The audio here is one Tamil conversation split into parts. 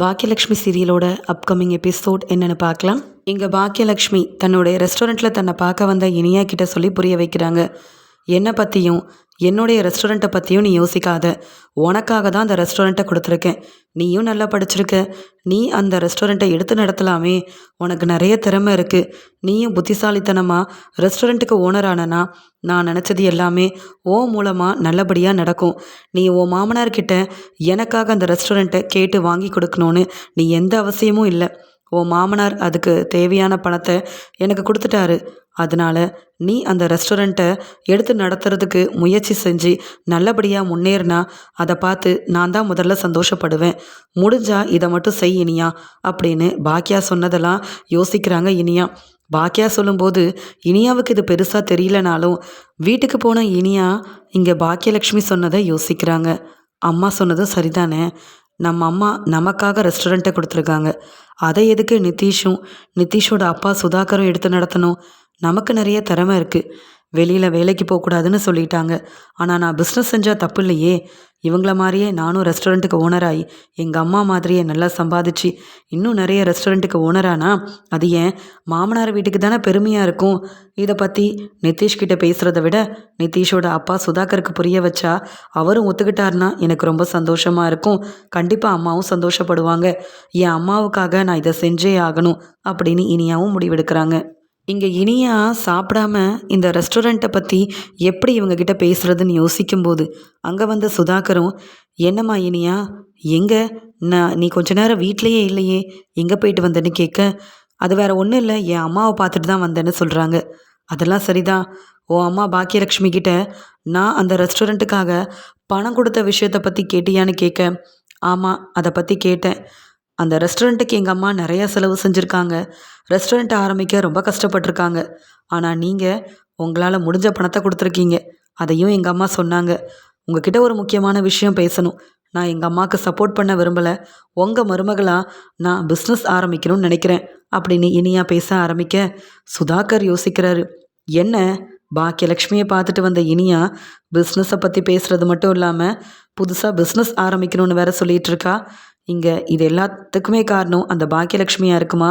பாக்கியலக்ஷ்மி சீரியலோட அப்கமிங் எபிசோட் என்னன்னு பார்க்கலாம். இங்கே பாக்கியலக்ஷ்மி தன்னுடைய ரெஸ்டாரண்ட்டில் தன்னை பார்க்க வந்த இனியா கிட்ட சொல்லி புரிய வைக்கிறாங்க. என்னை பற்றியும் என்னுடைய ரெஸ்டாரண்ட்டை பற்றியும் நீ யோசிக்காத. உனக்காக தான் அந்த ரெஸ்டாரண்ட்டை கொடுத்துருக்கேன். நீயும் நல்லா படிச்சிருக்க. நீ அந்த ரெஸ்டாரண்ட்டை எடுத்து நடத்தலாமே. உனக்கு நிறைய திறமை இருக்குது நீயும் புத்திசாலித்தனமாக ரெஸ்டாரண்ட்டுக்கு ஓனர் ஆனனா நான் நினச்சது எல்லாமே ஓ மூலமாக நல்லபடியாக நடக்கும். நீ ஓ மாமனார்கிட்ட எனக்காக அந்த ரெஸ்டாரண்ட்டை கேட்டு வாங்கி கொடுக்கணுன்னு நீ எந்த அவசியமும் இல்லை. உன் மாமனார் அதுக்கு தேவையான பணத்தை எனக்கு கொடுத்துட்டாரு. அதனால நீ அந்த ரெஸ்டாரண்ட்டை எடுத்து நடத்துறதுக்கு முயற்சி செஞ்சு நல்லபடியாக முன்னேறினா அதை பார்த்து நான் தான் முதல்ல சந்தோஷப்படுவேன். முடிஞ்சால் இதை மட்டும் செய் இனியா அப்படின்னு பாக்கியா சொன்னதெல்லாம் யோசிக்கிறாங்க இனியா. பாக்கியா சொல்லும்போது இனியாவுக்கு இது பெருசாக தெரியலனாலும் வீட்டுக்கு போன இனியா இங்கே பாக்கியலக்ஷ்மி சொன்னதை யோசிக்கிறாங்க. அம்மா சொன்னதும் சரிதானே? நம்ம அம்மா நமக்காக ரெஸ்டாரண்ட்டை கொடுத்துருக்காங்க. அதை எதுக்கு நிதிஷும் நிதிஷோட அப்பா சுதாகரும் எடுத்து நடத்தணும்? நமக்கு நிறைய திறமை இருக்குது வெளியில் வேலைக்கு போகக்கூடாதுன்னு சொல்லிட்டாங்க. ஆனால் நான் பிஸ்னஸ் செஞ்சால் தப்பு இல்லையே இவங்கள மாதிரியே நானும் ரெஸ்டாரண்ட்டுக்கு ஓனராகி எங்கள் அம்மா மாதிரியே நல்லா சம்பாதிச்சு இன்னும் நிறைய ரெஸ்டாரண்ட்டுக்கு ஓனரானா அது ஏன்? மாமனார் வீட்டுக்கு தானே பெருமையாக இருக்கும். இதை பற்றி நிதிஷ்கிட்ட பேசுகிறத விட நிதிஷோட அப்பா சுதாகருக்கு புரிய வச்சா அவரும் ஒத்துக்கிட்டாருன்னா எனக்கு ரொம்ப சந்தோஷமாக இருக்கும். கண்டிப்பாக அம்மாவும் சந்தோஷப்படுவாங்க. என் அம்மாவுக்காக நான் இதை செஞ்சே ஆகணும் அப்படின்னு இனியாவும் முடிவெடுக்கிறாங்க. இங்கே இனியா சாப்பிடாம இந்த ரெஸ்டாரண்ட்டை பற்றி எப்படி இவங்கக்கிட்ட பேசுகிறதுன்னு யோசிக்கும்போது அங்கே வந்த சுதாகரும் என்னம்மா இனியா எங்கே? நான் நீ கொஞ்ச நேரம் வீட்லேயே இல்லையே எங்கே போயிட்டு வந்தேன்னு கேட்க அது வேற ஒன்றும் இல்லை என் அம்மாவை பார்த்துட்டு தான் வந்தேன்னு சொல்கிறாங்க அதெல்லாம் சரிதான். ஓ அம்மா பாக்கியலக்ஷ்மி கிட்ட நான் அந்த ரெஸ்டாரண்ட்டுக்காக பணம் கொடுத்த விஷயத்தை பற்றி கேட்டியான்னு கேட்க ஆமாம் அதை பற்றி கேட்டேன். அந்த ரெஸ்டாரண்ட்டுக்கு எங்கள் அம்மா நிறையா செலவு செஞ்சுருக்காங்க. ரெஸ்டாரண்ட் ஆரம்பிக்க ரொம்ப கஷ்டப்பட்டிருக்காங்க. ஆனால் நீங்கள் உங்களால் முடிஞ்ச பணத்தை கொடுத்துருக்கீங்க. அதையும் எங்கள் அம்மா சொன்னாங்க. உங்ககிட்ட ஒரு முக்கியமான விஷயம் பேசணும். நான் எங்கள் அம்மாவுக்கு சப்போர்ட் பண்ண விரும்பலை. உங்கள் மருமகளாக நான் பிஸ்னஸ் ஆரம்பிக்கணும்னு நினைக்கிறேன். அப்படின்னு இனியா பேச ஆரம்பிக்க சுதாகர் யோசிக்கிறாரு. என்ன? பாக்கியலக்ஷ்மியை பார்த்துட்டு வந்த இனியா பிஸ்னஸை பற்றி பேசுகிறது மட்டும் இல்லாமல் புதுசாக பிஸ்னஸ் ஆரம்பிக்கணும்னு வேற சொல்லிகிட்டு இருக்கா? இங்கே இது எல்லாத்துக்குமே காரணம் அந்த பாக்கியலட்சுமியாக இருக்குமா?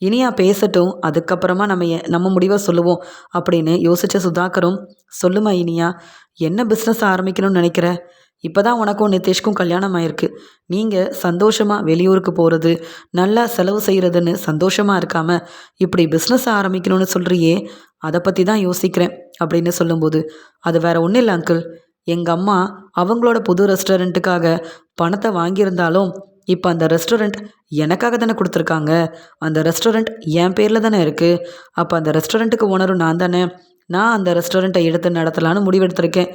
இனியா பேசட்டும் அதுக்கப்புறமா நம்ம நம்ம முடிவை சொல்லுவோம் அப்படின்னு யோசிச்ச சுதாகரும் சொல்லுமா இனியா என்ன பிஸ்னஸ் ஆரம்பிக்கணும்னு நினைக்கிற? இப்போ தான் உனக்கும் நிதிஷ்க்கும் கல்யாணம் ஆயிருக்கு நீங்கள் சந்தோஷமாக வெளியூருக்கு போகிறது நல்லா செலவு செய்கிறதுன்னு சந்தோஷமாக இருக்காமல் இப்படி பிஸ்னஸ் ஆரம்பிக்கணும்னு சொல்கிறியே அதை பற்றி தான் யோசிக்கிறேன் அப்படின்னு சொல்லும்போது அது வேற ஒன்றும் இல்லை அங்கிள் எங்கள் அம்மா அவங்களோட புது ரெஸ்டாரண்ட்டுக்காக பணத்தை வாங்கியிருந்தாலும் இப்போ அந்த ரெஸ்டாரண்ட் எனக்காக தானே கொடுத்துருக்காங்க. அந்த ரெஸ்டாரண்ட் என் பேரில் தானே இருக்குது அப்போ அந்த ரெஸ்டாரண்ட்டுக்கு ஓனரும் நான் தானே. நான் அந்த ரெஸ்டாரண்ட்டை எடுத்து நடத்தலான்னு முடிவெடுத்திருக்கேன்.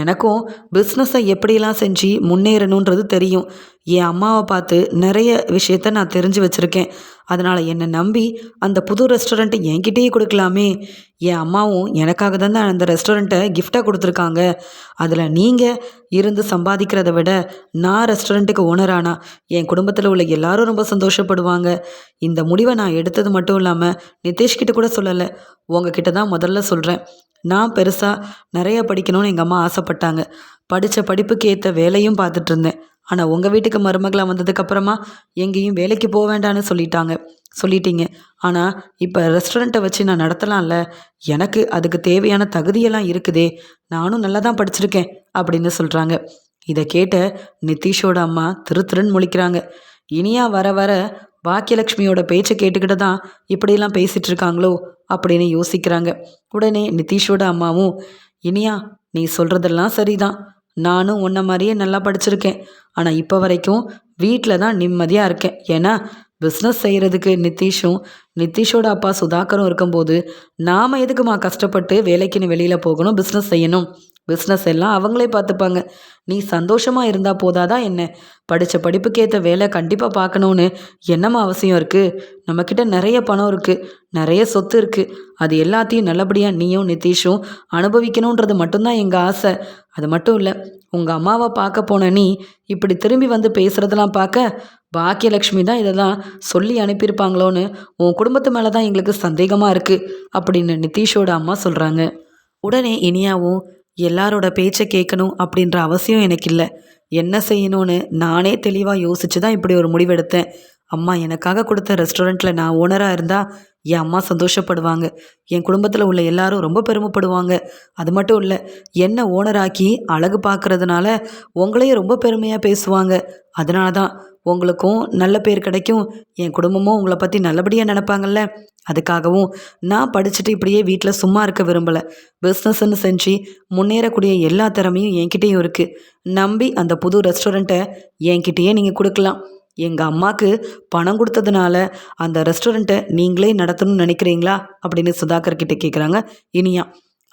எனக்கும் பிஸ்னஸை எப்படியெல்லாம் செஞ்சு முன்னேறணுன்றது தெரியும். என் அம்மாவை பார்த்து நிறைய விஷயத்த நான் தெரிஞ்சு வச்சுருக்கேன். அதனால் என்னை நம்பி அந்த புது ரெஸ்டாரண்ட்டை என்கிட்டயே கொடுக்கலாமே. என் அம்மாவும் எனக்காக தான் அந்த ரெஸ்டாரண்ட்டை கிஃப்டாக கொடுத்துருக்காங்க. அதில் நீங்கள் இருந்து சம்பாதிக்கிறத விட நான் ரெஸ்டாரண்ட்டுக்கு ஓனரானா என் குடும்பத்தில் உள்ள எல்லாரும் ரொம்ப சந்தோஷப்படுவாங்க. இந்த முடிவை நான் எடுத்தது மட்டும் இல்லாமல் நிதிஷ்கிட்ட கூட சொல்லலை. உங்ககிட்ட தான் முதல்ல சொல்கிறேன் நான் பெருசாக நிறைய படிக்கணும்னு எங்கள் அம்மா ஆசைப்பட்டாங்க. படித்த படிப்புக்கு ஏற்ற வேலையும் பார்த்துட்டு இருந்தேன். ஆனால் உங்கள் வீட்டுக்கு மருமகளாக வந்ததுக்கப்புறமா எங்கேயும் வேலைக்கு போக வேண்டான்னு சொல்லிட்டாங்க. சொல்லிட்டீங்க. ஆனால் இப்போ ரெஸ்டாரண்ட்டை வச்சு நான் நடத்தலாம்ல? எனக்கு அதுக்கு தேவையான தகுதியெல்லாம் இருக்குதே. நானும் நல்லா தான் படிச்சிருக்கேன் அப்படின்னு சொல்கிறாங்க இதை கேட்ட நிதிஷோட அம்மா திரு திருன்னு முழிக்கிறாங்க. இனியா வர வர பாக்கியலட்சுமியோட பேச்சை கேட்டுக்கிட்டு தான் இப்படியெல்லாம் பேசிகிட்டு இருக்காங்களோ அப்படின்னு யோசிக்கிறாங்க. உடனே நிதிஷோட அம்மாவும் இனியா நீ சொல்கிறதெல்லாம் சரிதான். நானும் உன்ன மாதிரியே நல்லா படிச்சிருக்கேன். ஆனால் இப்போ வரைக்கும் வீட்டில் தான் நிம்மதியாக இருக்கேன். ஏன்னா பிஸ்னஸ் செய்கிறதுக்கு நிதிஷும் நிதிஷோட அப்பா சுதாகரும் இருக்கும்போது நாம் எதுக்குமா கஷ்டப்பட்டு வேலைக்குன்னு வெளியில் போகணும் பிஸ்னஸ் செய்யணும்? பிஸ்னஸ் எல்லாம் அவங்களே பார்த்துப்பாங்க. நீ சந்தோஷமாக இருந்தால் போதாதான் என்ன? படித்த படிப்புக்கேற்ற வேலை கண்டிப்பாக பார்க்கணுன்னு என்னம்மா அவசியம் இருக்குது நம்மக்கிட்ட நிறைய பணம் இருக்குது நிறைய சொத்து இருக்குது அது எல்லாத்தையும் நல்லபடியாக நீயும் நிதிஷும் அனுபவிக்கணுன்றது மட்டும்தான் எங்கள் ஆசை. அது மட்டும் இல்லை உங்கள் அம்மாவை பார்க்க போன நீ இப்படி திரும்பி வந்து பேசுகிறதெல்லாம் பார்க்க பாக்கியலக்ஷ்மி தான் இதெல்லாம் சொல்லி அனுப்பியிருப்பாங்களோன்னு உன் குடும்பத்து மேலே தான் எங்களுக்கு சந்தேகமாக இருக்குது அப்படின்னு நிதிஷோட அம்மா சொல்கிறாங்க உடனே இனியாவும் எல்லாரோட பேச்சை கேட்கணும் அப்படின்ற அவசியம் எனக்கு இல்லை என்ன செய்யணும்னு நானே தெளிவாக யோசிச்சு தான் இப்படி ஒரு முடிவெடுத்தேன். அம்மா எனக்காக கொடுத்த ரெஸ்டாரண்ட்டில் நான் ஓனராக இருந்தால் என் அம்மா சந்தோஷப்படுவாங்க. என் குடும்பத்தில் உள்ள எல்லாரும் ரொம்ப பெருமைப்படுவாங்க. அது மட்டும் இல்லை என்னை ஓனராக்கி அழகு பார்க்கறதுனால உங்களையும் ரொம்ப பெருமையாக பேசுவாங்க. அதனால தான் உங்களுக்கும் நல்ல பேர் கிடைக்கும். என் குடும்பமும் உங்களை பற்றி நல்லபடியாக நினப்பாங்கல்ல. அதுக்காகவும் நான் படிச்சுட்டு இப்படியே வீட்டில் சும்மா இருக்க விரும்பலை. பிஸ்னஸ்ன்னு செஞ்சு முன்னேறக்கூடிய எல்லா திறமையும் என்கிட்டேயும் இருக்குது நம்பி அந்த புது ரெஸ்டாரண்ட்டை என்கிட்டயே நீங்கள் கொடுக்கலாம். எங்கள் அம்மாவுக்கு பணம் கொடுத்ததுனால அந்த ரெஸ்டாரண்ட்டை நீங்களே நடத்தணும்னு நினைக்கிறீங்களா? அப்படின்னு சுதாகர் கிட்டே கேட்குறாங்க இனியா.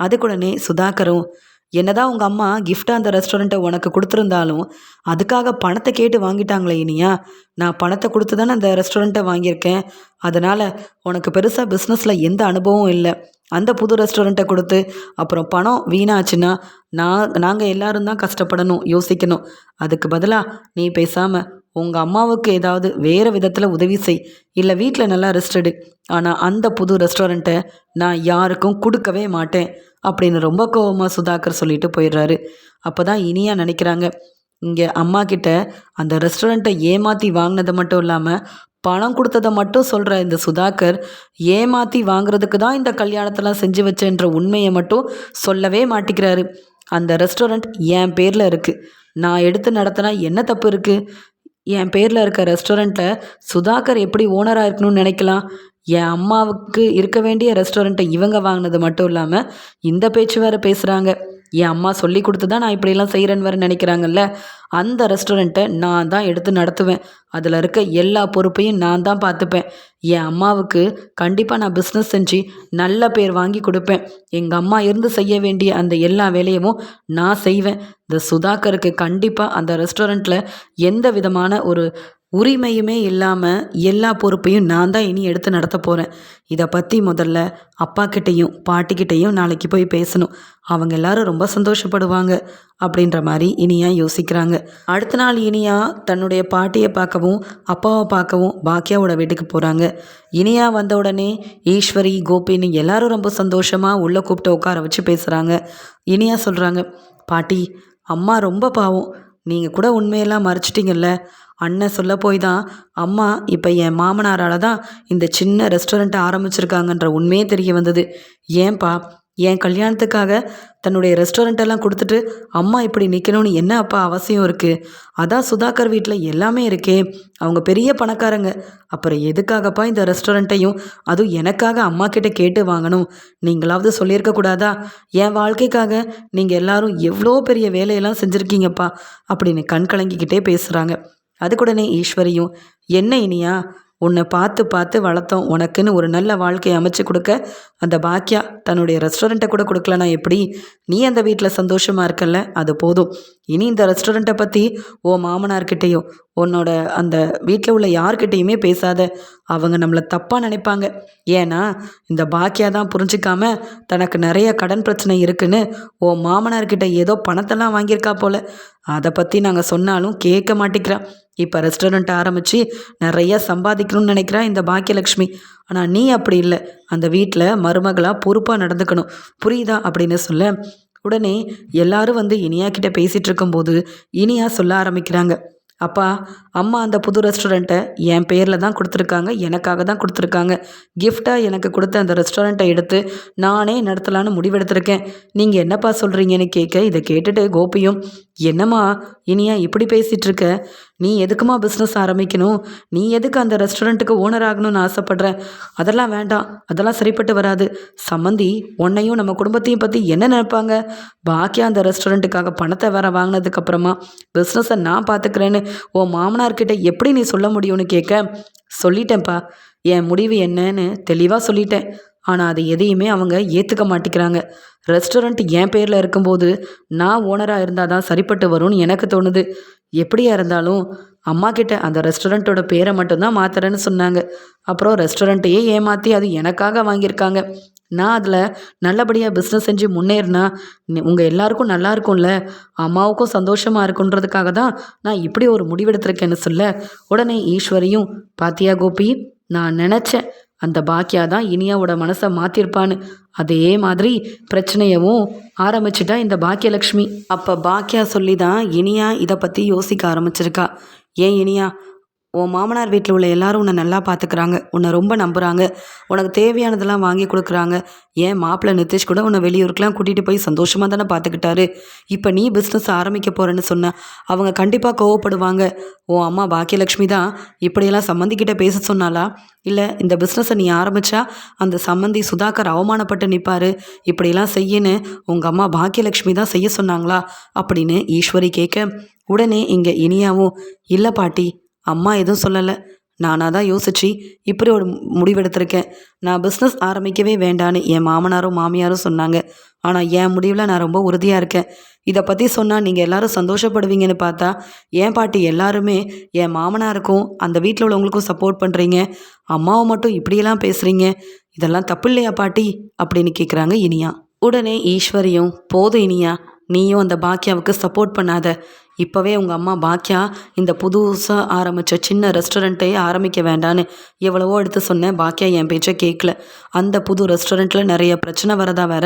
அதுக்குடனே சுதாகரும் என்னதான் உங்கள் அம்மா கிஃப்டாக அந்த ரெஸ்டாரண்ட்டை உனக்கு கொடுத்துருந்தாலும் அதுக்காக பணத்தை கேட்டு வாங்கிட்டாங்களே இனியா. நான் பணத்தை கொடுத்து தானே அந்த ரெஸ்டாரண்ட்டை வாங்கியிருக்கேன். அதனால் உனக்கு பெருசாக பிஸ்னஸில் எந்த அனுபவம் இல்லை. அந்த புது ரெஸ்டாரண்ட்டை கொடுத்து அப்புறம் பணம் வீணாச்சுன்னா நான் நாங்கள் எல்லோரும் தான் கஷ்டப்படணும் யோசிக்கணும். அதுக்கு பதிலாக நீ பேசாமல் உங்கள் அம்மாவுக்கு ஏதாவது வேறு விதத்தில் உதவி செய். இல்லை வீட்டில் நல்லா ரெஸ்ட் எடு. ஆனால் அந்த புது ரெஸ்டாரண்ட்டை நான் யாருக்கும் கொடுக்கவே மாட்டேன். அப்படின்னு ரொம்ப கோவமாக சுதாகர் சொல்லிட்டு போயிடுறாரு. அப்போ தான் இனியா நினைக்கிறாங்க இங்கே அம்மா கிட்ட அந்த ரெஸ்டாரண்ட்டை ஏமாற்றி வாங்கினது மட்டும் இல்லாமல் பணம் கொடுத்ததை மட்டும் சொல்கிற இந்த சுதாகர் ஏமாற்றி வாங்குறதுக்கு தான் இந்த கல்யாணத்தெல்லாம் செஞ்சு வச்சேன்ற உண்மையை மட்டும் சொல்லவே மாட்டிக்கிறாரு. அந்த ரெஸ்டாரண்ட் என் பேரில் இருக்குது நான் எடுத்து நடத்தினா என்ன தப்பு இருக்குது என் பேரில் இருக்க ரெஸ்டாரண்ட்டில் சுதாகர் எப்படி ஓனராக இருக்கணும்னு நினைக்கலாம்? என் அம்மாவுக்கு இருக்க வேண்டிய ரெஸ்டாரண்ட்டை இவங்க வாங்கினது மட்டும் இல்லாமல் இந்த பேச்சு வேறு பேசுகிறாங்க என் அம்மா சொல்லி கொடுத்து தான் நான் இப்படியெல்லாம் செய்கிறேன்னு வேறு நினைக்கிறாங்கல்ல? அந்த ரெஸ்டாரண்ட்டை நான் தான் எடுத்து நடத்துவேன். அதில் இருக்க எல்லா பொறுப்பையும் நான் தான் பார்த்துப்பேன். என் அம்மாவுக்கு கண்டிப்பாக நான் பிஸ்னஸ் செஞ்சு நல்ல பேர் வாங்கி கொடுப்பேன். எங்கள் அம்மா இருந்து செய்ய வேண்டிய அந்த எல்லா வேலையவும் நான் செய்வேன். இந்த சுதாகருக்கு கண்டிப்பாக அந்த ரெஸ்டாரண்ட்டில் எந்த விதமான ஒரு உரிமையுமே இல்லாமல் எல்லா பொறுப்பையும் நான் தான் இனி எடுத்து நடத்த போகிறேன் இதை பற்றி முதல்ல அப்பா கிட்டேயும் பாட்டிக்கிட்டேயும் நாளைக்கு போய் பேசணும். அவங்க எல்லாரும் ரொம்ப சந்தோஷப்படுவாங்க அப்படின்ற மாதிரி இனியா யோசிக்கிறாங்க. அடுத்த நாள் இனியா தன்னுடைய பாட்டியை பார்க்கவும் அப்பாவை பார்க்கவும் பாக்கியாவோட வீட்டுக்கு போகிறாங்க இனியா வந்த உடனே ஈஸ்வரி கோபின்னு எல்லாரும் ரொம்ப சந்தோஷமாக உள்ளே கூப்பிட்டு உட்கார வச்சு பேசுகிறாங்க இனியா சொல்கிறாங்க பாட்டி அம்மா ரொம்ப பாவம். நீங்கள் கூட உண்மையெல்லாம் மறைச்சிட்டிங்கல்ல? அண்ணன் சொல்ல போய் தான் அம்மா இப்போ என் மாமனாரால் தான் இந்த சின்ன ரெஸ்டாரண்ட்டை ஆரம்பிச்சிருக்காங்கன்ற உண்மையே தெரிய வந்தது. ஏன்பா என் கல்யாணத்துக்காக தன்னுடைய ரெஸ்டாரண்ட்டெல்லாம் கொடுத்துட்டு அம்மா இப்படி நிற்கணும்னு என்ன அப்பா அவசியம் இருக்குது அதான் சுதாகர் வீட்டில் எல்லாமே இருக்கே. அவங்க பெரிய பணக்காரங்க. அப்புறம் எதுக்காகப்பா இந்த ரெஸ்டாரண்ட்டையும் அதுவும் எனக்காக அம்மா கிட்ட கேட்டு வாங்கணும்? நீங்களாவது சொல்லியிருக்கக்கூடாதா என் வாழ்க்கைக்காக நீங்கள் எல்லாரும் எவ்வளோ பெரிய வேலையெல்லாம் செஞ்சுருக்கீங்கப்பா? அப்படின்னு கண் கலங்கிக்கிட்டே பேசுகிறாங்க அதுக்குடனே ஈஸ்வரியும் என்ன இனியா? உன்னை பார்த்து பார்த்து வளர்த்தோம். உனக்குன்னு ஒரு நல்ல வாழ்க்கையை அமைச்சு கொடுக்க அந்த பாக்கியா தன்னுடைய ரெஸ்டாரண்ட்டை கூட கொடுக்கலனா எப்படி? நீ அந்த வீட்டில் சந்தோஷமாக இருக்கல அது போதும். இனி இந்த ரெஸ்டாரண்ட்டை பற்றி ஓ மாமனார்கிட்டேயோ உன்னோட அந்த வீட்டில் உள்ள யார்கிட்டேயுமே பேசாத. அவங்க நம்மளை தப்பாக நினைப்பாங்க. ஏன்னா இந்த பாக்கியா தான் புரிஞ்சிக்காம தனக்கு நிறைய கடன் பிரச்சனை இருக்குன்னு ஓ மாமனார்கிட்ட ஏதோ பணத்தெல்லாம் வாங்கியிருக்கா போல. அதை பற்றி நாங்கள் சொன்னாலும் கேட்க மாட்டேங்கிறான் இப்போ ரெஸ்டாரண்ட் ஆரம்பித்து நிறைய சம்பாதிக்கணும்னு நினைக்கிறா இந்த பாக்கியலக்ஷ்மி ஆனால் நீ அப்படி இல்லை. அந்த வீட்டில் மருமகளாக பொறுப்பாக நடந்துக்கணும். புரியுதா அப்படின்னு சொல்ல உடனே எல்லாரும் வந்து இனியா கிட்ட பேசிகிட்டு இருக்கும்போது இனியா சொல்ல ஆரம்பிக்கிறாங்க. அப்பா அம்மா அந்த புது ரெஸ்டாரண்ட்டை என் பேரில் தான் கொடுத்துருக்காங்க எனக்காக தான் கொடுத்துருக்காங்க. கிஃப்டாக எனக்கு கொடுத்த அந்த ரெஸ்டாரண்ட்டை எடுத்து நானே நடத்தலான்னு முடிவெடுத்திருக்கேன். நீங்கள் என்னப்பா சொல்கிறீங்கன்னு கேட்க இதை கேட்டுட்டு கோபியும் என்னம்மா இனியா இப்படி பேசிகிட்டு இருக்க நீ எதுக்குமா பிஸ்னஸ் ஆரம்பிக்கணும்? நீ எதுக்கு அந்த ரெஸ்டாரண்ட்டுக்கு ஓனர் ஆகணும்னு ஆசைப்பட்ற? அதெல்லாம் வேண்டாம் அதெல்லாம் சரிப்பட்டு வராது. சம்மந்தி உன்னையும் நம்ம குடும்பத்தையும் பற்றி என்ன நினைப்பாங்க? பாக்கியா அந்த ரெஸ்டாரண்ட்டுக்காக பணத்தை வேற வாங்கினதுக்கப்புறமா பிஸ்னஸை நான் பார்த்துக்கிறேன்னு உன் மாமனார்கிட்ட எப்படி நீ சொல்ல முடியும்னு கேட்க சொல்லிட்டேன்ப்பா. என் முடிவு என்னன்னு தெளிவாக சொல்லிட்டேன். ஆனால் அது எதையுமே அவங்க ஏற்றுக்க மாட்டேங்கிறாங்க. ரெஸ்டாரண்ட் என் பேரில் இருக்கும்போது நான் ஓனராக இருந்தால் தான் சரிப்பட்டு வரும்னு எனக்கு தோணுது. எப்படியா இருந்தாலும் அம்மா கிட்ட அந்த ரெஸ்டாரண்ட்டோட பேரை மட்டும்தான் மாத்துறேன்னு சொன்னாங்க. அப்புறம் ரெஸ்டாரண்ட்டையே ஏமாற்றி அது எனக்காக வாங்கியிருக்காங்க. நான் அதில் நல்லபடியாக பிஸ்னஸ் செஞ்சு முன்னேறினா உங்கள் எல்லாருக்கும் நல்லா இருக்கும்ல? அம்மாவுக்கும் சந்தோஷமாக இருக்குன்றதுக்காக தான் நான் இப்படி ஒரு முடிவெடுத்திருக்கேன்னு சொல்ல உடனே ஈஸ்வரியும் பாத்தியா கோபி நான் நினச்சேன் அந்த பாக்கியா தான் இனியாவோட மனசை மாற்றிருப்பான்னு அதே மாதிரி பிரச்சனையவும் ஆரம்பிச்சிட்டா இந்த பாக்கியலக்ஷ்மி. அப்போ பாக்கியா சொல்லி தான் இனியா இதை பற்றி யோசிக்க ஆரம்பிச்சிருக்கா. ஏன் இனியா? உன் மாமனார் வீட்டில் உள்ள எல்லாரும் உன்னை நல்லா பார்த்துக்கிறாங்க உன்னை ரொம்ப நம்புகிறாங்க உனக்கு தேவையானதெல்லாம் வாங்கி கொடுக்குறாங்க. ஏன் மாப்பிள்ளை நிதிஷ் கூட உன்னை வெளியூருக்கெலாம் கூட்டிகிட்டு போய் சந்தோஷமாக தானே பார்த்துக்கிட்டாரு இப்போ நீ பிஸ்னஸ் ஆரம்பிக்க போகிறேன்னு சொன்ன அவங்க கண்டிப்பாக கோவப்படுவாங்க. உன் அம்மா பாக்கியலக்ஷ்மி தான் இப்படியெல்லாம் சம்மந்திக்கிட்ட பேச சொன்னாலா இல்லை இந்த பிஸ்னஸை நீ ஆரம்பித்தா அந்த சம்மந்தி சுதாகர் அவமானப்பட்டு நிற்பார் இப்படியெல்லாம் செய்யன்னு உங்கள் அம்மா பாக்கியலக்ஷ்மி தான் செய்ய சொன்னாங்களா? அப்படின்னு ஈஸ்வரி கேட்க உடனே இங்கே இனியாவும் இல்லை பாட்டி அம்மா எதுவும் சொல்லலை. நானாக தான் யோசிச்சு இப்படி ஒரு முடிவெடுத்திருக்கேன். நான் பிஸ்னஸ் ஆரம்பிக்கவே வேண்டான்னு என் மாமனாரும் மாமியாரும் சொன்னாங்க. ஆனால் என் முடிவில் நான் ரொம்ப உறுதியாக இருக்கேன். இதை பற்றி சொன்னால் நீங்கள் எல்லாரும் சந்தோஷப்படுவீங்கன்னு பார்த்தா என் பாட்டி எல்லாருமே என் மாமனாருக்கும் அந்த வீட்டில் உள்ளவங்களுக்கும் சப்போர்ட் பண்ணுறீங்க அம்மாவை மட்டும் இப்படியெல்லாம் பேசுகிறீங்க இதெல்லாம் தப்பு இல்லையா பாட்டி? அப்படின்னு கேட்குறாங்க இனியா. உடனே ஈஸ்வரியும் போதும் இனியா. நீயும் அந்த பாக்கியாவுக்கு சப்போர்ட் பண்ணாத. இப்போவே உங்கள் அம்மா பாக்கியா இந்த புதுசாக ஆரம்பித்த சின்ன ரெஸ்டாரண்ட்டையே ஆரம்பிக்க வேண்டான்னு எவ்வளவோ எடுத்து சொன்னேன். பாக்கியா என் பேச்சை கேட்கல அந்த புது ரெஸ்டாரண்ட்டில் நிறைய பிரச்சனை வரதா வேற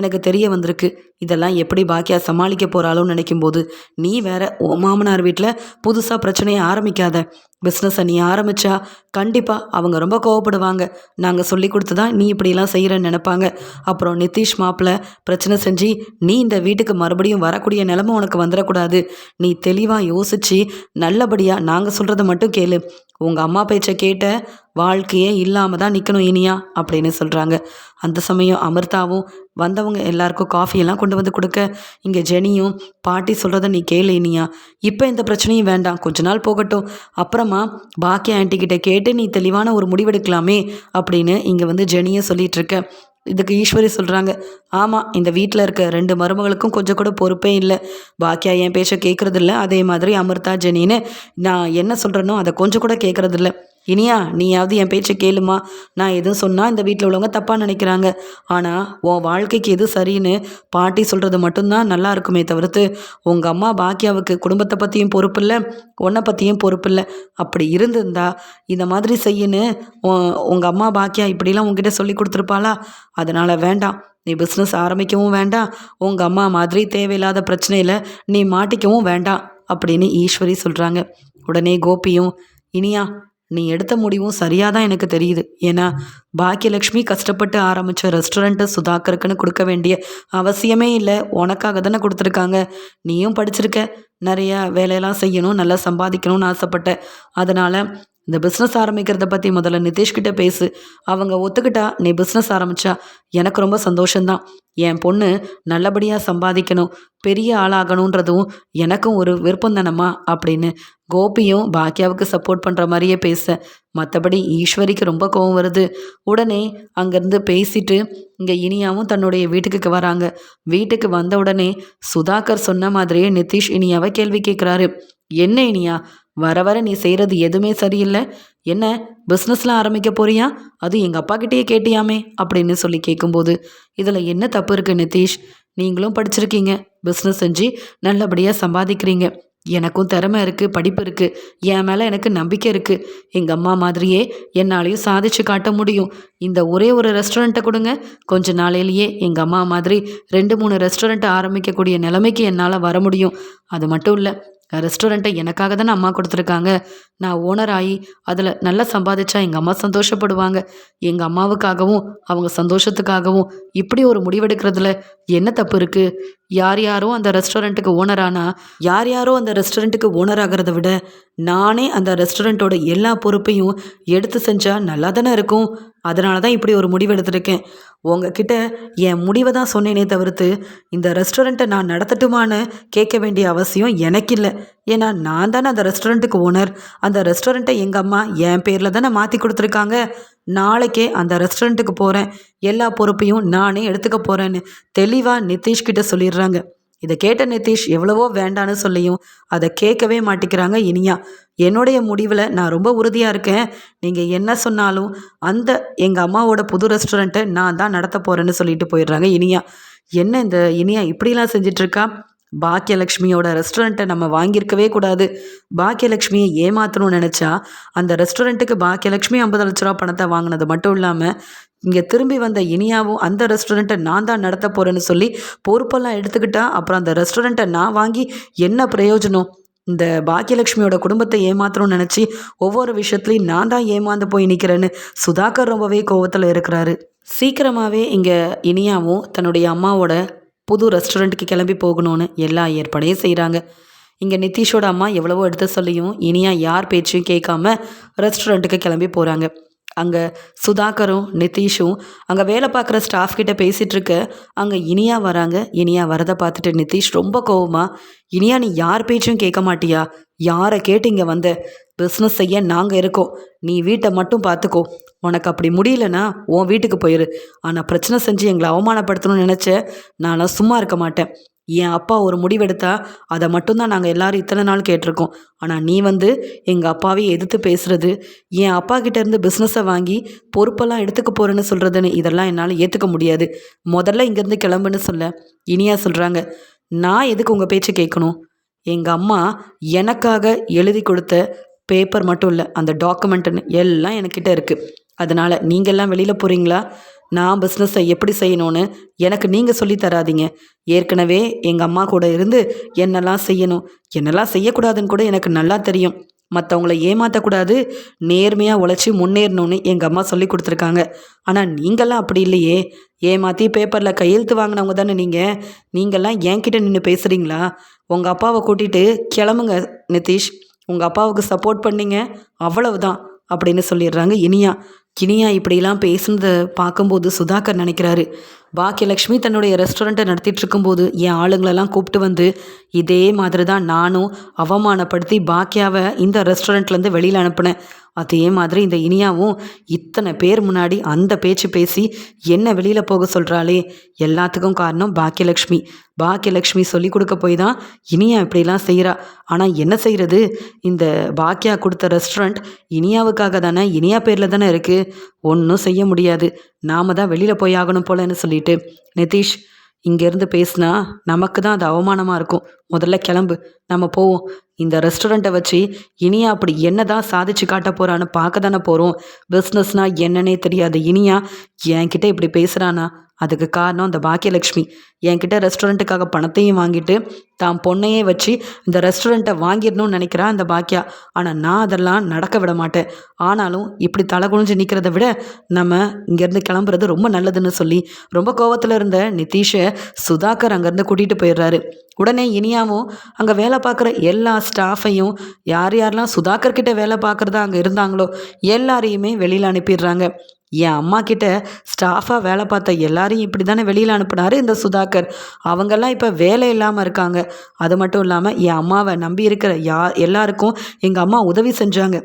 எனக்கு தெரிய வந்திருக்கு. இதெல்லாம் எப்படி பாக்கியா சமாளிக்க போகிறாளோன்னு நினைக்கும்போது நீ வேற ஓ மாமனார் வீட்டில் புதுசாக பிரச்சனையை ஆரம்பிக்காத. பிஸ்னஸை நீ ஆரம்பித்தா கண்டிப்பாக அவங்க ரொம்ப கோவப்படுவாங்க. நாங்கள் சொல்லி கொடுத்து தான் நீ இப்படிலாம் செய்கிறேன்னு நினைப்பாங்க. அப்புறம் நிதிஷ் மாப்பிள்ள பிரச்சனை செஞ்சு நீ இந்த வீட்டுக்கு மறுபடியும் வரக்கூடிய நிலமை உனக்கு வந்துடக்கூடாது. நீ தெளிவாக யோசித்து நல்லபடியாக நாங்கள் சொல்கிறத மட்டும் கேளு. உங்கள் அம்மா பேச்சை கேட்ட வாழ்க்கையே இல்லாமல் தான் நிற்கணும் இனியா அப்படின்னு சொல்கிறாங்க அந்த சமயம் அமிர்தாவும் வந்தவங்க எல்லாருக்கும் காஃபியெல்லாம் கொண்டு வந்து கொடுக்க இங்கே ஜெனியும் பாட்டி சொல்கிறத நீ கேளு இனியா. இப்போ இந்த பிரச்சனையும் வேண்டாம் கொஞ்ச நாள் போகட்டும். அப்புறமா பாக்கிய ஆன்ட்டிக்கிட்ட கேட்டு நீ தெளிவான ஒரு முடிவெடுக்கலாமே அப்படின்னு இங்கே வந்து ஜெனியை சொல்லிகிட்ருக்க இதுக்கு ஈஸ்வரி சொல்கிறாங்க ஆமாம் இந்த வீட்டில் இருக்க ரெண்டு மருமகளுக்கும் கொஞ்சம் கூட பொறுப்பே இல்லை. பாக்கியா என் பேச்சை கேட்குறதில்ல அதே மாதிரி அமிர்தா ஜெனின்னு நான் என்ன சொல்கிறேனோ அதை கொஞ்சம் கூட கேட்குறதில்ல இனியா நீயாவது என் பேச்சை கேளுமா? நான் எதுவும் சொன்னால் இந்த வீட்டில் உள்ளவங்க தப்பாக நினைக்கிறாங்க. ஆனால் உன் வாழ்க்கைக்கு எது சரின்னு பாட்டி சொல்கிறது மட்டும்தான் நல்லா இருக்குமே தவிர்த்து உங்கள் அம்மா பாக்கியாவுக்கு குடும்பத்தை பற்றியும் பொறுப்பு இல்லை உன்னை பற்றியும் பொறுப்பு இல்லை அப்படி இருந்திருந்தா இந்த மாதிரி செய்யன்னு உங்கள் அம்மா பாக்கியா இப்படிலாம் உங்ககிட்ட சொல்லி கொடுத்துருப்பாளா? அதனால் வேண்டாம். நீ பிஸ்னஸ் ஆரம்பிக்கவும் வேண்டாம். உங்கள் அம்மா மாதிரி தேவையில்லாத பிரச்சனையில் நீ மாட்டிக்கவும் வேண்டாம். அப்படின்னு ஈஸ்வரி சொல்கிறாங்க உடனே கோபியும் இனியா நீ எடுத்த முடிவும் சரியாக தான் எனக்கு தெரியுது. ஏன்னா பாக்கியலக்ஷ்மி கஷ்டப்பட்டு ஆரம்பித்த ரெஸ்டாரண்ட்டை சுதாகருக்குன்னு கொடுக்க வேண்டிய அவசியமே இல்லை. உனக்காக தானே கொடுத்துருக்காங்க. நீயும் படிச்சிருக்க. நிறைய வேலையெல்லாம் செய்யணும் நல்லா சம்பாதிக்கணும்னு ஆசைப்பட்ட. அதனால் இந்த பிஸ்னஸ் ஆரம்பிக்கிறத பற்றி முதல்ல நிதிஷ்கிட்ட பேசு. அவங்க ஒத்துக்கிட்டா நீ பிஸ்னஸ் ஆரம்பித்தா எனக்கு ரொம்ப சந்தோஷந்தான் என் பொண்ணு நல்லபடியாக சம்பாதிக்கணும் பெரிய ஆளாகணுன்றதும் எனக்கும் ஒரு விருப்பம் தானம்மா அப்படின்னு கோபியும் பாக்கியாவுக்கு சப்போர்ட் பண்ணுற மாதிரியே பேச. மற்றபடி ஈஸ்வரிக்கு ரொம்ப கோவம் வருது. உடனே அங்கேருந்து பேசிட்டு இங்கே இனியாவும் தன்னுடைய வீட்டுக்கு வராங்க. வீட்டுக்கு வந்த உடனே சுதாகர் சொன்ன மாதிரியே நிதிஷ் இனியாவை கேள்வி கேட்குறாரு என்ன இனியா? வர வர நீ செய்கிறது எதுவுமே சரியில்லை. என்ன பிஸ்னஸ்லாம் ஆரம்பிக்க போறியா? அது எங்கள் அப்பா கிட்டேயே கேட்டியாமே அப்படின்னு சொல்லி கேட்கும்போது இதில் என்ன தப்பு இருக்குது நிதிஷ்? நீங்களும் படிச்சிருக்கீங்க. பிஸ்னஸ் செஞ்சு நல்லபடியாக சம்பாதிக்கிறீங்க. எனக்கும் திறமை இருக்குது படிப்பு இருக்குது என் மேலே எனக்கு நம்பிக்கை இருக்குது எங்கள் அம்மா மாதிரியே என்னாலையும் சாதிச்சு காட்ட முடியும். இந்த ஒரே ஒரு ரெஸ்டாரண்ட்டை கொடுங்க. கொஞ்ச நாளையிலேயே எங்கள் அம்மா மாதிரி ரெண்டு மூணு ரெஸ்டாரண்ட்டை ஆரம்பிக்கக்கூடிய நிலைமைக்கு என்னால் வர முடியும். அது மட்டும் இல்லை ரெஸ்டாரண்ட்டை எனக்காக தானே அம்மா கொடுத்துருக்காங்க. நான் ஓனர் ஆகி அதில் நல்லா சம்பாதிச்சா எங்கள் அம்மா சந்தோஷப்படுவாங்க. எங்கள் அம்மாவுக்காகவும் அவங்க சந்தோஷத்துக்காகவும் இப்படி ஒரு முடிவெடுக்கிறதுல என்ன தப்பு இருக்குது யார் யாரோ அந்த ரெஸ்டாரண்ட்டுக்கு ஓனர் ஆனால் யார் யாரோ அந்த ரெஸ்டாரண்ட்டுக்கு ஓனர் ஆகிறத விட நானே அந்த ரெஸ்டாரண்ட்டோட எல்லா பொறுப்பையும் எடுத்து செஞ்சால் நல்லா தானே இருக்கும். அதனால தான் இப்படி ஒரு முடிவு எடுத்திருக்கேன். உங்ககிட்ட என் முடிவை தான் சொன்னேனே தவிர்த்து இந்த ரெஸ்டாரண்ட்டை நான் நடத்தட்டுமான்னு கேட்க வேண்டிய அவசியம் எனக்கு இல்லை ஏன்னா நான் தானே அந்த ரெஸ்டாரண்ட்டுக்கு ஓனர் அந்த ரெஸ்டாரண்ட்டை எங்கள் அம்மா என் பேரில் தானே மாற்றி கொடுத்துருக்காங்க. நாளைக்கே அந்த ரெஸ்டாரண்ட்டுக்கு போகிறேன் எல்லா பொறுப்பையும் நானே எடுத்துக்க போகிறேன்னு தெளிவாக நிதிஷ்கிட்ட சொல்லிடுறாங்க. இதை கேட்ட நிதிஷ் எவ்வளவோ வேண்டான்னு சொல்லியும் அதை கேட்கவே மாட்டேங்கிறாங்க இனியா. என்னுடைய முடிவில் நான் ரொம்ப உறுதியாக இருக்கேன். நீங்கள் என்ன சொன்னாலும் அந்த எங்கள் அம்மாவோட புது ரெஸ்டாரண்ட்டை நான் தான் நடத்த போகிறேன்னு சொல்லிட்டு போயிடுறாங்க இனியா. என்ன இந்த இனியா இப்படிலாம் செஞ்சிட்ருக்கா பாக்கியலக்ஷ்மியோட ரெஸ்டாரண்ட்டை நம்ம வாங்கியிருக்கவே கூடாது. பாக்கியலக்ஷ்மியை ஏமாற்றணும்னு நினச்சா அந்த ரெஸ்டாரண்ட்டுக்கு பாக்கியலக்ஷ்மி ஐம்பது லட்ச ரூபா பணத்தை வாங்கினது மட்டும் இல்லாமல் இங்கே திரும்பி வந்த இனியாவும் அந்த ரெஸ்டாரண்ட்டை நான் தான் நடத்த போகிறேன்னு சொல்லி பொறுப்பெல்லாம் எடுத்துக்கிட்டா அப்புறம் அந்த ரெஸ்டாரண்ட்டை நான் வாங்கி என்ன பிரயோஜனம்? இந்த பாக்கியலட்சுமியோட குடும்பத்தை ஏமாத்தணும்னு நினச்சி ஒவ்வொரு விஷயத்துலையும் நான் தான் ஏமாந்து போய் நிற்கிறேன்னு சுதாகர் ரொம்பவே கோவத்தில் இருக்கிறாரு. சீக்கிரமாகவே இங்கே இனியாவும் தன்னுடைய அம்மாவோட புது ரெஸ்டாரண்ட்டுக்கு கிளம்பி போகணும்னு எல்லா ஏற்பாடையும் செய்கிறாங்க இங்கே நிதிஷோட அம்மா எவ்வளவோ எடுத்து சொல்லியும் இனியா யார் பேச்சையும் கேட்காம ரெஸ்டாரண்ட்டுக்கு கிளம்பி போகிறாங்க அங்கே சுதாகரும் நிதிஷும் அங்கே வேலை பார்க்குற ஸ்டாஃப் கிட்ட பேசிகிட்டு இருக்க அங்கே இனியா வராங்க. இனியா வரதை பார்த்துட்டு நிதிஷ் ரொம்ப கோவமா இனியா நீ யார் பேச்சும் கேட்க மாட்டியா? யாரை கேட்டு இங்கே வந்த? பிஸ்னஸ் செய்ய நாங்கள் இருக்கோம். நீ வீட்டை மட்டும் பார்த்துக்கோ. உனக்கு அப்படி முடியலன்னா உன் வீட்டுக்கு போயிரு. ஆனால் பிரச்சனை செஞ்சு எங்களை அவமானப்படுத்தணும்னு நினச்ச நான்லாம் சும்மா இருக்க மாட்டேன். என் அப்பா ஒரு முடிவெடுத்தா அதை மட்டும்தான் நாங்கள் எல்லாரும் இத்தனை நாள் கேட்டிருக்கோம். ஆனால் நீ வந்து எங்கள் அப்பாவை எதிர்த்து பேசுறது என் அப்பா கிட்டேருந்து பிஸ்னஸை வாங்கி பொறுப்பெல்லாம் எடுத்துக்க போகிறேன்னு சொல்கிறதுன்னு இதெல்லாம் என்னால் ஏற்றுக்க முடியாது. முதல்ல இங்கேருந்து கிளம்புன்னு சொல்ல இனியா சொல்கிறாங்க நான் எதுக்கு உங்கள் பேச்சை கேட்கணும்? எங்கள் அம்மா எனக்காக எழுதி கொடுத்த பேப்பர் மட்டும் இல்லை அந்த டாக்குமெண்ட்டுன்னு எல்லாம் என்கிட்ட இருக்குது அதனால் நீங்கள்லாம் வெளியில் போகிறீங்களா நான் பிஸ்னஸை எப்படி செய்யணும்னு எனக்கு நீங்கள் சொல்லி தராதீங்க. ஏற்கனவே எங்கள் அம்மா கூட இருந்து என்னெல்லாம் செய்யணும் என்னெல்லாம் செய்யக்கூடாதுன்னு கூட எனக்கு நல்லா தெரியும். மற்றவங்கள ஏமாற்றக்கூடாது நேர்மையாக உழைச்சி முன்னேறணும்னு எங்கள் அம்மா சொல்லி கொடுத்துருக்காங்க. ஆனால் நீங்கள்லாம் அப்படி இல்லையே. ஏமாற்றி பேப்பரில் கையெழுத்து வாங்கினவங்க தானே நீங்கள் நீங்கள்லாம் என்கிட்ட நின்று பேசுகிறீங்களா உங்கள் அப்பாவை கூட்டிகிட்டு கிளம்புங்க நிதிஷ். உங்கள் அப்பாவுக்கு சப்போர்ட் பண்ணீங்க அவ்வளவுதான் அப்படின்னு சொல்லிடுறாங்க இனியா. கினியா இப்படிலாம் பேசுனதை பார்க்கும்போது சுதாகர் நினைக்கிறாரு. பாக்கியலக்ஷ்மி தன்னுடைய ரெஸ்டாரண்ட்டை நடத்திட்டு இருக்கும்போது என் ஆளுங்களெல்லாம் கூப்பிட்டு வந்து இதே மாதிரி தான் நானும் அவமானப்படுத்தி பாக்கியாவை இந்த ரெஸ்டாரண்ட்லேருந்து வெளியில் அனுப்பினேன். அதே மாதிரி இந்த இனியாவும் இத்தனை பேர் முன்னாடி அந்த பேச்சு பேசி என்ன வெளியில் போக சொல்கிறாளே எல்லாத்துக்கும் காரணம் பாக்கியலக்ஷ்மி. பாக்கியலக்ஷ்மி சொல்லி கொடுக்க போய் தான் இனியா இப்படிலாம் செய்கிறா ஆனால் என்ன செய்கிறது இந்த பாக்கியா கொடுத்த ரெஸ்டாரண்ட் இனியாவுக்காக தானே இனியா பேரில் தானே இருக்குது ஒன்றும் செய்ய முடியாது. நாம தான் வெளியில் போய் ஆகணும் போலன்னு சொல்லிட்டு. நிதிஷ் இங்கேருந்து பேசினா நமக்கு தான் அது அவமானமாக இருக்கும். முதல்ல கிளம்பு. நம்ம போவோம். இந்த ரெஸ்டாரண்ட்டை வச்சு இனியா அப்படி என்ன தான் சாதிச்சு காட்ட போகிறான்னு பார்க்க தானே போகிறோம் பிஸ்னஸ்னால் என்னன்னே தெரியாது. இனியா என்கிட்ட இப்படி பேசுகிறானா அதுக்கு காரணம் அந்த பாக்கியலக்ஷ்மி என்கிட்ட ரெஸ்டாரண்ட்டுக்காக பணத்தையும் வாங்கிட்டு தான் பொண்ணையே வச்சு இந்த ரெஸ்டாரண்ட்டை வாங்கிடணும்னு நினைக்கிறா அந்த பாக்கியா. ஆனால் நான் அதெல்லாம் நடக்க விட மாட்டேன். ஆனாலும் இப்படி தலை குனிஞ்சு நிற்கிறத விட நம்ம இங்கேருந்து கிளம்புறது ரொம்ப நல்லதுன்னு சொல்லி ரொம்ப கோவத்தில் இருந்த நிதிஷை சுதாகர் அங்கேருந்து கூட்டிகிட்டு போயிடுறாரு. உடனே இனியாவும் அங்கே வேலை பார்க்குற எல்லா ஸ்டாஃபையும் யார் யாரெல்லாம் சுதாகர் கிட்ட வேலை பார்க்குறதா அங்கே இருந்தாங்களோ எல்லாரையுமே வெளியில் அனுப்பிடுறாங்க. என் அம்மா கிட்ட ஸ்டாஃபாக வேலை பார்த்த எல்லாரையும் இப்படி தானே வெளியில் அனுப்புனாரு இந்த சுதாகர். அவங்கெல்லாம் இப்போ வேலை இல்லாமல் இருக்காங்க. அது மட்டும் இல்லாமல் என் அம்மாவை நம்பி இருக்கிற யா எல்லாருக்கும் எங்கள் அம்மா உதவி செஞ்சாங்க.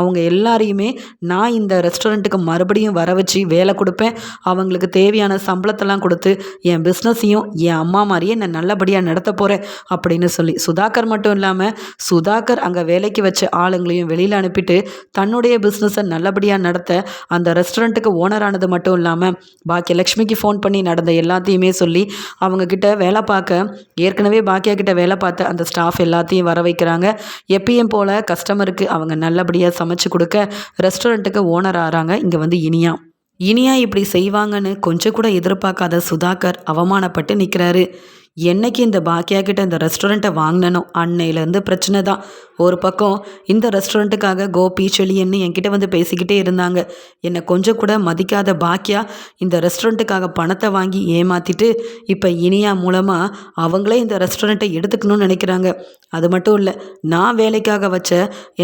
அவங்க எல்லாரையுமே நான் இந்த ரெஸ்டாரண்ட்டுக்கு மறுபடியும் வர வச்சு வேலை கொடுப்பேன். அவங்களுக்கு தேவையான சம்பளத்தெல்லாம் கொடுத்து என் பிஸ்னஸையும் என் அம்மா மாதிரியே நான் நல்லபடியாக நடத்த போகிறேன் அப்படின்னு சொல்லி. சுதாகர் மட்டும் இல்லாமல் சுதாகர் அங்கே வேலைக்கு வச்ச ஆளுங்களையும் வெளியில் அனுப்பிட்டு தன்னுடைய பிஸ்னஸை நல்லபடியாக நடத்த அந்த ரெஸ்டாரண்ட்டுக்கு ஓனரானது மட்டும் இல்லாமல் பாக்கிய லக்ஷ்மிக்கு ஃபோன் பண்ணி நடந்த எல்லாத்தையுமே சொல்லி அவங்கக்கிட்ட வேலை பார்க்க ஏற்கனவே பாக்கியா கிட்ட வேலை பார்த்த அந்த ஸ்டாஃப் எல்லாத்தையும் வர வைக்கிறாங்க. எப்பயும் போல் கஸ்டமருக்கு அவங்க நல்லபடியாக சமைச்சு கொடுக்க ரெஸ்டாரண்ட்டுக்கு ஓனர் ஆகிறாங்க இங்கே வந்து இனியா. இனியா இப்படி செய்வாங்கன்னு கொஞ்சம் கூட எதிர்பார்க்காத சுதாகர் அவமானப்பட்டு நிற்கிறாரு என்னைக்கு இந்த பாக்கியா கிட்ட இந்த ரெஸ்டாரண்ட்டை வாங்கினனோ அன்னையிலேருந்து பிரச்சனை தான். ஒரு பக்கம் இந்த ரெஸ்டாரண்ட்டுக்காக கோபி செழியன்னு என்கிட்ட வந்து பேசிக்கிட்டே இருந்தாங்க. என்னை கொஞ்சம் கூட மதிக்காத பாக்கியா இந்த ரெஸ்டாரண்ட்டுக்காக பணத்தை வாங்கி ஏமாற்றிட்டு இப்போ இனியா மூலமாக அவங்களே இந்த ரெஸ்டாரண்ட்டை எடுத்துக்கணும்னு நினைக்கிறாங்க. அது மட்டும் இல்லை நான் வேலைக்காக வச்ச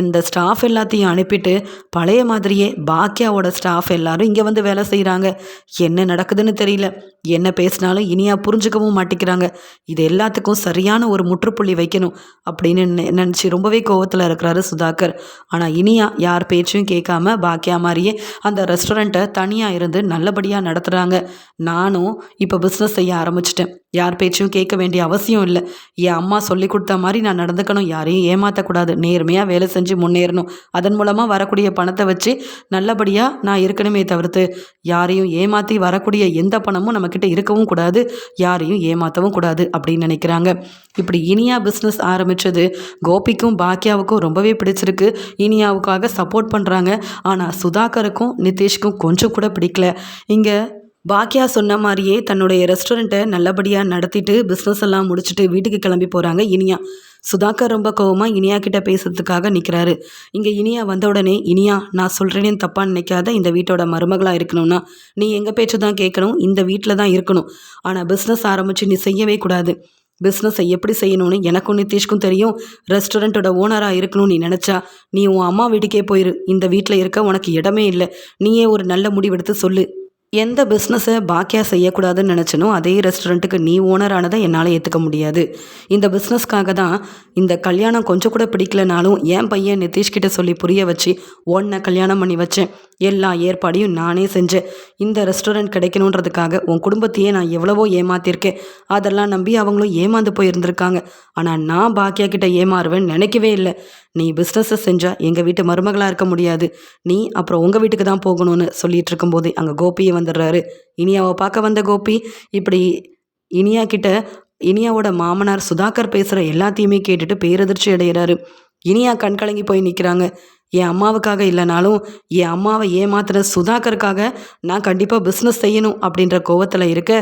இந்த ஸ்டாஃப் எல்லாத்தையும் அனுப்பிட்டு பழைய மாதிரியே பாக்கியாவோட ஸ்டாஃப் எல்லாரும் இங்கே வந்து வேலை செய்கிறாங்க என்ன நடக்குதுன்னு தெரியல. என்ன பேசினாலும் இனியா புரிஞ்சுக்கவும் மாட்டேங்கிறாங்க இது எல்லாத்துக்கும் சரியான ஒரு முற்றுப்புள்ளி வைக்கணும் அப்படின்னு நினச்சி ரொம்பவே கோவத்தில் இருக்கிறாரு சுதாகர். ஆனால் இனியா யார் பேச்சும் கேட்காம பாக்கியா மாதிரியே அந்த ரெஸ்டாரண்ட்டை தனியாக இருந்து நல்லபடியாக நடத்துகிறாங்க நானும் இப்போ பிஸ்னஸ் செய்ய ஆரம்பிச்சிட்டேன். யார் பேச்சையும் கேட்க வேண்டிய அவசியம் இல்லை. என் அம்மா சொல்லி கொடுத்த மாதிரி நான் நடந்துக்கணும். யாரையும் ஏமாற்றக்கூடாது நேர்மையாக வேலை செஞ்சு முன்னேறணும். அதன் மூலமாக வரக்கூடிய பணத்தை வச்சு நல்லபடியாக நான் இருக்கணுமே தவிர்த்து யாரையும் ஏமாற்றி வரக்கூடிய எந்த பணமும் நம்மக்கிட்ட இருக்கவும் கூடாது. யாரையும் ஏமாற்றவும் கூடாது அப்படின்னு நினைக்கிறாங்க. இப்படி இனியா பிஸ்னஸ் ஆரம்பித்தது கோபிக்கும் பாக்கியாவுக்கும் ரொம்பவே பிடிச்சிருக்கு. இனியாவுக்காக சப்போர்ட் பண்ணுறாங்க ஆனால் சுதாகருக்கும் நிதிஷ்க்கும் கொஞ்சம் கூட பிடிக்கல. இங்கே பாக்கியா சொன்ன மாதிரியே தன்னுடைய ரெஸ்டாரண்ட்டை நல்லபடியாக நடத்திட்டு பிஸ்னஸ் எல்லாம் முடிச்சுட்டு வீட்டுக்கு கிளம்பி போகிறாங்க இனியா. சுதாகர் ரொம்ப கோவமாக இனியா கிட்ட பேசுறதுக்காக நிற்கிறாரு இங்கே இனியா வந்த உடனே இனியா நான் சொல்கிறேன்னு தப்பாக நினைக்காத இந்த வீட்டோட மருமகளாக இருக்கணும்னா. நீ எங்கள் பேச்சு தான் கேட்கணும் இந்த வீட்டில் தான் இருக்கணும். ஆனால் பிஸ்னஸ் ஆரம்பித்து நீ செய்யவே கூடாது. பிஸ்னஸை எப்படி செய்யணும்னு எனக்கும் நிதிஷ்க்கும் தெரியும். ரெஸ்டாரண்ட்டோட ஓனராக இருக்கணும்னு நீ நினச்சா நீ உன் அம்மா வீட்டுக்கே போயிரு. இந்த வீட்டில் இருக்க உனக்கு இடமே இல்லை. நீயே ஒரு நல்ல முடிவெடுத்து சொல்லு. எந்த பிஸ்னஸை பாக்கியா செய்யக்கூடாதுன்னு நினச்சனோ அதே ரெஸ்டாரண்ட்டுக்கு நீ ஓனரானதை என்னால் ஏற்றுக்க முடியாது. இந்த பிஸ்னஸ்க்காக தான் இந்த கல்யாணம் கொஞ்சம் கூட பிடிக்கலனாலும் என் பையன் நிதிஷ்கிட்ட சொல்லி புரிய வச்சு உன்னை கல்யாணம் பண்ணி வச்சேன். எல்லா ஏற்பாடையும் நானே செஞ்சேன். இந்த ரெஸ்டாரண்ட் கிடைக்கணுன்றதுக்காக உன் குடும்பத்தையே நான் எவ்வளவோ ஏமாத்திருக்கேன். அதெல்லாம் நம்பி அவங்களும் ஏமாந்து போயிருந்திருக்காங்க. ஆனால் நான் பாக்கியா கிட்ட ஏமாறுவேன்னு நினைக்கவே இல்லை. நீ பிஸ்னஸை செஞ்சால் எங்கள் வீட்டு மருமகளாக இருக்க முடியாது. நீ அப்புறம் உங்கள் வீட்டுக்கு தான் போகணும்னு சொல்லிட்டு இருக்கும்போதே அங்கே கோபியை வந்துடுறாரு. இனியாவை பார்க்க வந்த கோபி இப்படி இனியா கிட்ட இனியாவோட மாமனார் சுதாகர் பேசுகிற எல்லாத்தையுமே கேட்டுட்டு பேரதிர்ச்சி அடைகிறாரு இனியா கண்கலங்கி போய் நிற்கிறாங்க என் அம்மாவுக்காக இல்லைனாலும் என் அம்மாவை ஏமாத்துற சுதாகருக்காக நான் கண்டிப்பாக பிஸ்னஸ் செய்யணும் அப்படின்ற கோவத்தில் இருக்க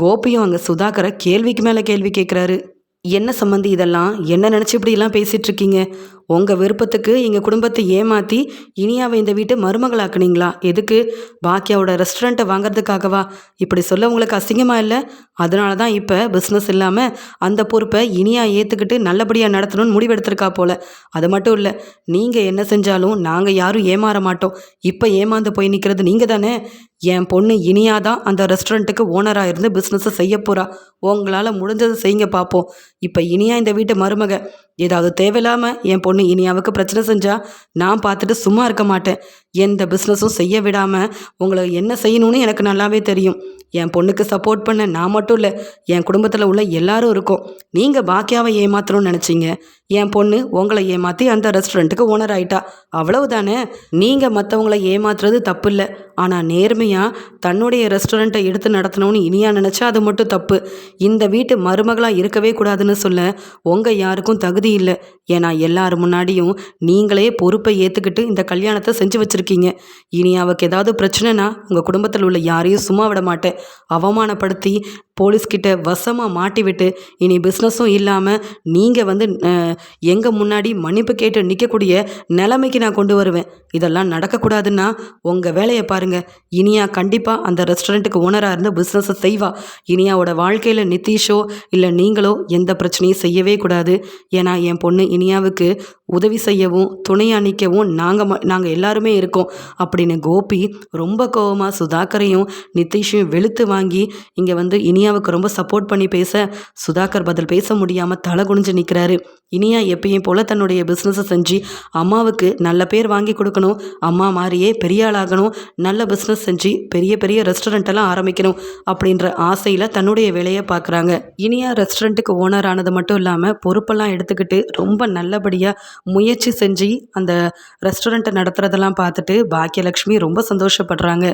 கோபியும் அங்கே சுதாகரை கேள்விக்கு மேலே கேள்வி கேட்குறாரு என்ன சம்மந்தி இதெல்லாம்? என்ன நினச்சி இப்படிலாம் பேசிகிட்டு இருக்கீங்க? உங்கள் விருப்பத்துக்கு எங்கள் குடும்பத்தை ஏமாற்றி இனியாவை இந்த வீட்டு மருமகளாக்குனீங்களா? எதுக்கு? பாக்கியாவோட ரெஸ்டாரண்ட்டை வாங்குறதுக்காகவா? இப்படி சொல்ல உங்களுக்கு அசிங்கமாக இல்லை? அதனால தான் இப்போ பிஸ்னஸ் இல்லாமல் அந்த பொறுப்பை இனியா ஏற்றுக்கிட்டு நல்லபடியாக நடத்தணும்னு முடிவெடுத்திருக்கா போல். அது மட்டும் இல்லை நீங்கள் என்ன செஞ்சாலும் நாங்கள் யாரும் ஏமாற மாட்டோம். இப்போ ஏமாந்து போய் நிற்கிறது நீங்கள் தானே? என் பொண்ணு இனியா தான் அந்த ரெஸ்டாரண்ட்டுக்கு ஓனராக இருந்து பிஸ்னஸை செய்ய போகிறா உங்களால் முடிஞ்சதை செய்யுங்க பார்ப்போம் இப்போ இனியா இந்த வீட்டு மருமக ஏதாவது தேவையில்லாமல் என் பொண்ணு இனியாவுக்கு பிரச்சனை செஞ்சால் நான் பார்த்துட்டு சும்மா இருக்க மாட்டேன். எந்த பிஸ்னஸும் செய்ய விடாமல் உங்களை என்ன செய்யணும்னு எனக்கு நல்லாவே தெரியும். என் பொண்ணுக்கு சப்போர்ட் பண்ண நான் மட்டும் இல்லை என் குடும்பத்தில் உள்ள எல்லாரும் இருக்கோம். நீங்கள் பாக்கியாவை ஏமாத்தணும்னு நினச்சிங்க. என் பொண்ணு உங்களை ஏமாற்றி அந்த ரெஸ்டாரண்ட்டுக்கு ஓனர் ஆயிட்டா. அவ்வளவுதானே? நீங்கள் மற்றவங்கள ஏமாத்துறது தப்பு இல்லை ஆனால் நேர்மையாக தன்னுடைய ரெஸ்டாரண்ட்டை எடுத்து நடத்தணும்னு இனியா நினச்சா அது மட்டும் தப்பு. இந்த வீட்டு மருமகளாக இருக்கவே கூடாதுன்னு சொல்ல உங்கள் யாருக்கும் தகுதி இல்லை. ஏன்னா எல்லார் முன்னாடியும் நீங்களே பொறுப்பை ஏற்றுக்கிட்டு இந்த கல்யாணத்தை செஞ்சு வச்சுருக்கீங்க. இனி அவருக்கு ஏதாவது பிரச்சனைனா உங்கள் குடும்பத்தில் உள்ள யாரையும் சும்மா விட மாட்டேன். அவமானப்படுத்தி போலீஸ்கிட்ட வசமாக மாட்டிவிட்டு இனி பிஸ்னஸும் இல்லாமல் நீங்கள் வந்து எங்கள் முன்னாடி மன்னிப்பு கேட்டு நிற்கக்கூடிய நிலைமைக்கு நான் கொண்டு வருவேன். இதெல்லாம் நடக்கக்கூடாதுன்னா உங்கள் வேலையை பாருங்கள் இனியா கண்டிப்பாக அந்த ரெஸ்டாரண்ட்டுக்கு ஓனராக இருந்து பிஸ்னஸை செய்வா. இனியாவோட வாழ்க்கையில் நிதிஷோ இல்லை நீங்களோ எந்த பிரச்சனையும் செய்யவே கூடாது. ஏன்னா என் பொண்ணு இனியாவுக்கு உதவி செய்யவும் துணை அணிக்கவும் நாங்கள் ம நாங்கள் எல்லாருமே இருக்கோம். அப்படின்னு கோபி ரொம்ப கோபமாக சுதாகரையும் நிதிஷையும் வெளுத்து வாங்கி இங்கே வந்து இனியாவுக்கு ரொம்ப சப்போர்ட் பண்ணி பேச சுதாகர் பதில் பேச முடியாமல் தலை குனிஞ்சு நிற்கிறாரு இனியா எப்பயும் போல் தன்னுடைய பிஸ்னஸை செஞ்சு அம்மாவுக்கு நல்ல பேர் வாங்கி கொடுக்கணும். அம்மா மாதிரியே பெரிய ஆளாகணும். நல்ல பிஸ்னஸ் செஞ்சு பெரிய பெரிய ரெஸ்டாரண்ட்டெல்லாம் ஆரம்பிக்கணும் அப்படின்ற ஆசையில் தன்னுடைய வேலையை பார்க்குறாங்க இனியா ரெஸ்டாரண்ட்டுக்கு ஓனர் ஆனது மட்டும் இல்லாமல் பொறுப்பெல்லாம் எடுத்துக்கிட்டு ரொம்ப நல்லபடியாக முயற்சி செஞ்சு அந்த ரெஸ்டாரண்ட்டை நடத்துகிறதெல்லாம் பார்த்துட்டு பாக்கியலக்ஷ்மி ரொம்ப சந்தோஷப்படுறாங்க.